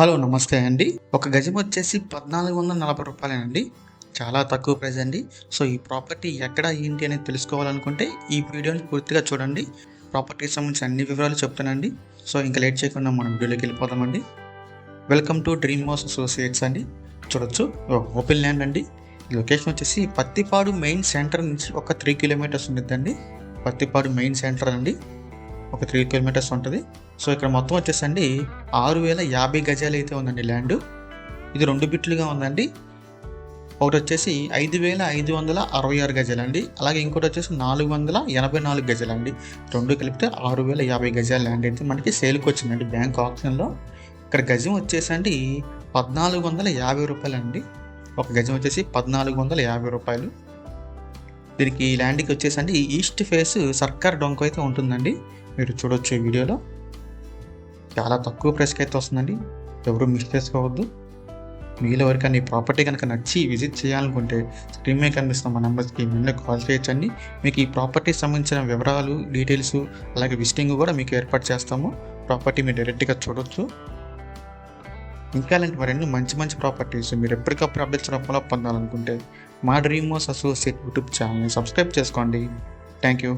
Hello నమస్తే అండి. ఒక గజం వచ్చేసి పద్నాలుగు వందల నలభై రూపాయలేనండి. చాలా తక్కువ ప్రైస్ అండి. సో ఈ ప్రాపర్టీ ఎక్కడ ఏంటి అనేది తెలుసుకోవాలనుకుంటే ఈ వీడియోని పూర్తిగా చూడండి. ప్రాపర్టీకి సంబంధించిన అన్ని వివరాలు చెప్తానండి. సో ఇంకా లేట్ చేయకుండా మనం వీడియోకి వెళ్ళిపోదామండి. Welcome to Dream House Associates అండి. చూడొచ్చు. ఓపెన్ ల్యాండ్ అండి. లొకేషన్ వచ్చేసి పత్తిపాడు మెయిన్ సెంటర్ నుంచి ఒక త్రీ కిలోమీటర్స్ ఉండిద్దండి. పత్తిపాడు మెయిన్ సెంటర్ అండి. ఒక త్రీ కిలోమీటర్స్ ఉంటుంది. సో ఇక్కడ మొత్తం వచ్చేసండి ఆరు వేల యాభై గజాలు అయితే ఉందండి ల్యాండ్ ఇది రెండు బిట్లుగా ఉందండి. ఒకటి వచ్చేసి ఐదు వేల ఐదు వందల అరవై ఆరు గజాలండి. అలాగే ఇంకోటి వచ్చేసి నాలుగు వందల ఎనభై నాలుగు గజాలండి. రెండు కలిపితే ఆరు వేల యాభై గజాల ల్యాండ్ అయితే మనకి సేల్కి వచ్చిందండి బ్యాంక్ ఆప్షన్లో ఇక్కడ గజం వచ్చేసండి పద్నాలుగు వందల యాభై రూపాయలండి. ఒక గజం వచ్చేసి పద్నాలుగు వందల యాభై రూపాయలు. దీనికి ఈ ల్యాండ్కి వచ్చేసండి ఈస్ట్ ఫేస్ సర్కార్ డొంక అయితే ఉంటుందండి. మీరు చూడొచ్చు ఈ వీడియోలో. చాలా తక్కువ ప్రైస్కి అయితే వస్తుందండి. ఎవరు మిస్ చేసుకోవద్దు. మీలో ఎవరికైనా ఈ ప్రాపర్టీ కనుక నచ్చి విజిట్ చేయాలనుకుంటే స్క్రీన్ మీద కనిపిస్తున్న మా నెంబర్స్కి ముందే కాల్ చేయొచ్చండి. మీకు ఈ ప్రాపర్టీకి సంబంధించిన వివరాలు డీటెయిల్స్ అలాగే విజిటింగ్ కూడా మీకు ఏర్పాటు చేస్తాము. ప్రాపర్టీ మీరు డైరెక్ట్గా చూడొచ్చు. ఇంకా ఇలాంటి మరెన్నో మంచి మంచి ప్రాపర్టీస్ మీరు ఎప్పటికప్పుడు అప్డేట్స్ రూపంలో పొందాలనుకుంటే మా డ్రీమ్ మోస్ అసోసియేట్ యూట్యూబ్ ఛానల్ని సబ్స్క్రైబ్ చేసుకోండి. Thank you